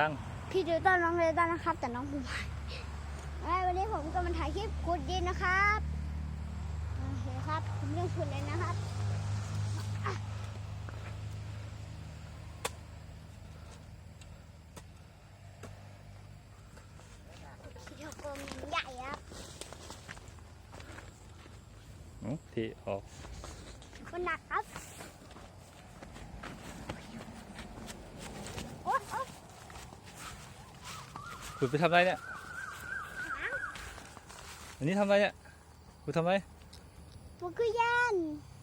ดังพี่ดูต้นน้องเลยต้นนะครับ แต่น้องภูมิเอ้ยวันนี้ผมก็มาถ่ายคลิปขุดดินนะครับโอเคครับผมเรื่องขุดเลยนะครับอะขี้เถ้ากลมใหญ่ครับๆอื้อที่ออกมันหนักครับโอ๊ยโอ๊ย คุณไปทำอะไรเนี่ยหางอันนี้ทำอะไรเนี่ยคุณทำอะไรมันคือย่าน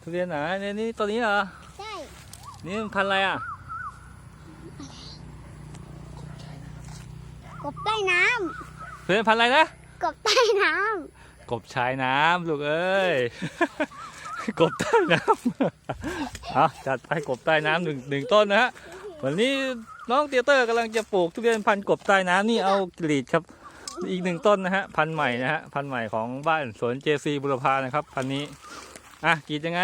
ทุเรียนไหนเนี่ยนี่ตัวนี้เหรอ ใช่ นี่มันพันธุ์อะไรอะ กบใต้น้ทุเรียนพันธุ์อะไรนะำกบใต้น้กบชายน้ำลูกเอ้ย กบใต้น้ำ เอาจัดไปกบใต้น้ำหนึ่งหนึ่งต้นนะฮะวันนี้ น้องเตียเตอร์กำลังจะปลูกทุเรียนพันธุ์กบใต้น้ำนี่เอากรีดครับ อีกหนึ่งต้นนะฮะพันธุ์ใหม่นะฮะพันธุ์ใหม่ของบ้านสวนเจซีบุรพานะครับพันธุ์นี้อะกรีดยังไง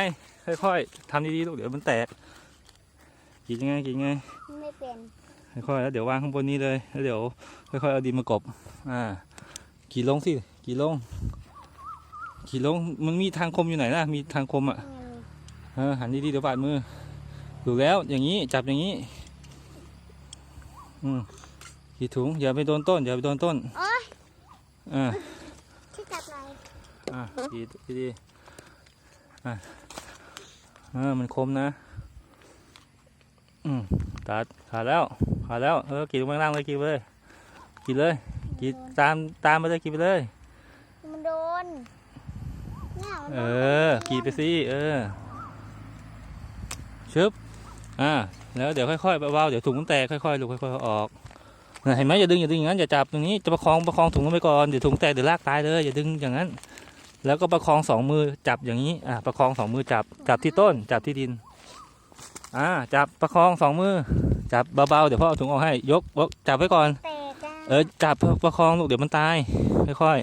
ค่อยๆทำดีๆลูกเดี๋ยวมันแตกกรีดยังไงกรีดยังไงำไม่เป็นค่อยๆแล้วเดี๋ยววางข้างบนนี้เลยแล้วเดี๋ยวค่อยๆเอาดินมากบอ่ากี่ลงสิกี่ลงกี่ลงมันมีทางคมอยู่ไหนล่ะมีทางคมอะอืมเออหันดีๆเดี๋ยวบาดมือถูกแล้วอย่างนี้จับอย่างนี้ อืมกี่ถุงอย่าไปโดนต้น อย่าไปโดนต้นโอ๊ยอ่าที่จับไหนอ่าดีดีๆอ่าเออมันคมนะ อืมตัดขาดแล้วขาดแล้วเออกี่ลงไปข้างล่างเลยกี่ไปเลยกี่เลยกี่ตามตามไปเลยกี่ไปเลย มันโดนเนี่ยมันเอโดนอกี่ไปสิเออชึบ อ่าแล้วเดี๋ยวค่อยๆเบาๆเดี๋ยวถุงมันแตกค่อยๆลูกค่อยๆเอาออกน่ะเห็นไหมอย่าดึงอย่าดึงอย่างนั้นอย่าจับตรงนี้จะประคองประคองถุงลงไปก่อนเดี๋ยวถุงแตกเดี๋ยวลากตายเลยอย่าดึงอย่างนั้น แล้วก็ประคองสองมือจับอย่างนี้อ่าประคองสองมือจับจับที่ต้น จับที่ดินอ่าจับประคองสองมือจับเบาๆเดี๋ยวพ่อเอาถุงออกให้ยกยกจับไว้ก่อนแตกอะเออจับประคองลูกเดี๋ยวมันตายค่อย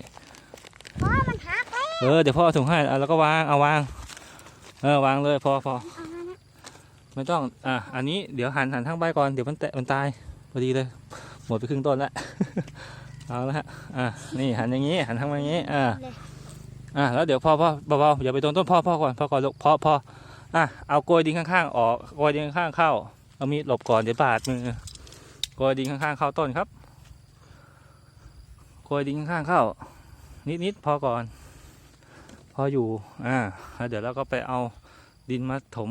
เพราะมันหักแล้วๆเออเดี๋ยวพ่อเอาถุงให้อะแล้วก็วางเอาวางเออวางเลยพอพอ เอามานะ ไม่ต้อง อะ อันนี้เดี๋ยวหันหันทางใบก่อน เดี๋ยวมันแตะมันตายพอดีเลย หมดไปครึ่งต้นแล้วเอาละฮะ อะ นี่หันอย่างนี้ หันทางมาอย่างนี้ อ่าอะ แล้วเดี๋ยวพ่อพ่อเบาๆอย่าไปโดนต้นพ่อพ่อก่อนพ่อก่อนลูกพ่อพ่ออะ เอาโกยดินข้างๆออก โกยดินข้างๆเข้า เอามีดหลบก่อนเดี๋ยวบาดมือ โกยดินข้างๆเข้าต้นครับ โกยดินข้างๆเข้า นิดๆพอก่อน พออยู่ อ่าแล้วเดี๋ยวเราก็ไปเอาดินมาถม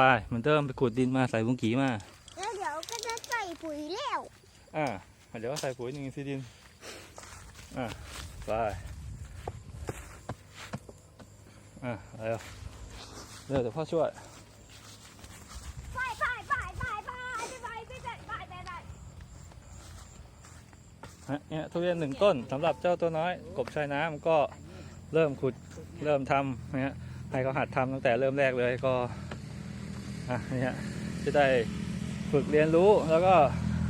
ไปเหมือนเดิมไปขุดดินมาใส่บุงกีมา แล้วเดี๋ยวก็จะใส่ปุ๋ยแล้ว อ่าเดี๋ยวก็ใส่ปุ๋ยหนึ่งซีดิน อ่าไปอ่าเร็วเร็วเดี๋ยวพ่อช่วยไปไปไปไปไปไปไปไปไปไปไปฮะเนี่ยทุเรียนหนึ่งต้นสำหรับเจ้าตัวน้อย กบชายน้ำก็เริ่มขุดเริ่มทำนะฮะให้เขาหัดทำตั้งแต่เริ่มแรกเลยก็ อะเนี่ยจะได้ฝึกเรียนรู้แล้วก็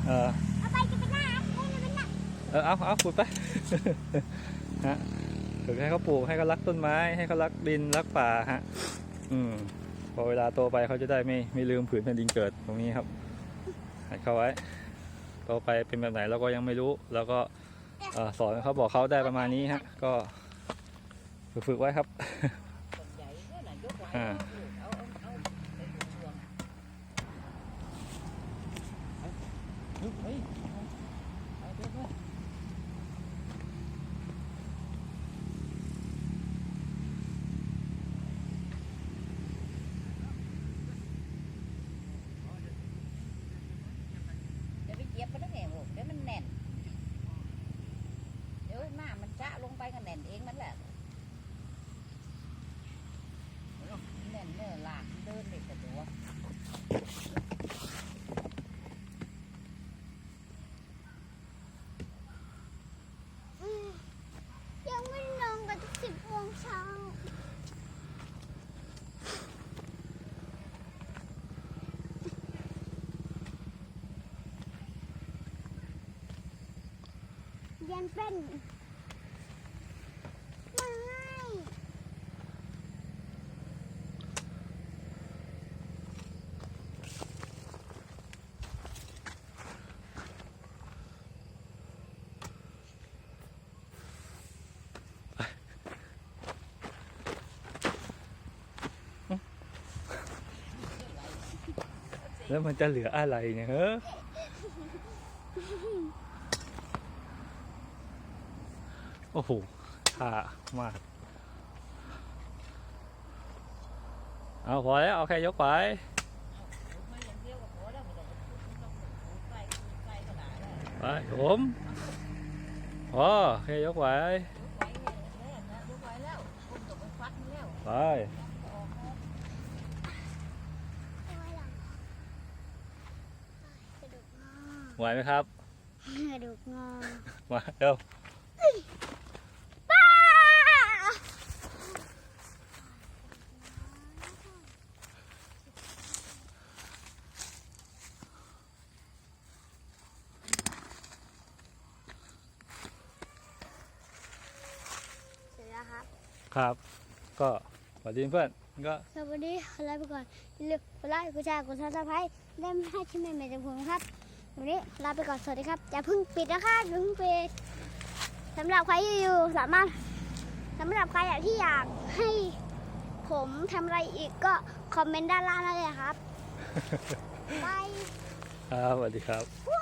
เออเอาไปจะเป็นหน้าเอาไปเป็นหน้าเออเอาเอาขุดไปฮะฝึกให้เขาปลูกให้เขารักต้นไม้ ให้เขารักดินรักป่าฮะอืมพอเวลาโตไปเขาจะได้ไม่ไม่ลืมผืนแผ่นดินเกิดตรงนี้ครับหัดเขาไว้โตไปเป็นแบบไหนเราก็ยังไม่รู้ แล้วก็เอ่อสอนเขาบอกเขาได้ประมาณนี้ฮะก็ฝึกฝึกไว้ครับอ่าันเป็นไม้แล้วมันจะเหลืออะไรเนี่ยเฮ้อ โอ้โหท่ามาก เอาพอแล้ว เอาแค่ยกไปไม่อย่างเดียวก็พอแล้วไม่ต้องต้องใส่ใส่กระดาษเลยไปผมพอแค่ยกไว้ยกไว้เนี่ยแน่นะยกไว้แล้วคุณต้องไปฟัดมันแล้วไปออกออกเอาไว้หลังกระดูกงอไหวไหมครับกระดูกงอมาเร็ว ป้าเสร็จแล้ว ครับครับ ก็สวัสดีเพื่อนก็สวัสดีขอลาไปก่อนอย่าลืมกดไลค์กดแชร์กดซับสไครต์ได้ไม่ให้ที่ไม่เหม็นจากผมครับวันนี้ลาไปก่อนสวัสดีครับอย่าเพิ่งปิดนะครับอย่าเพิ่งปิดสำหรับใครที่อยู่สามารถสำหรับใครอยากที่อยากให้ผมทำอะไรอีกก็คอมเมนต์ด้านล่างได้เลยครับบายครับสวัสดีครับวู้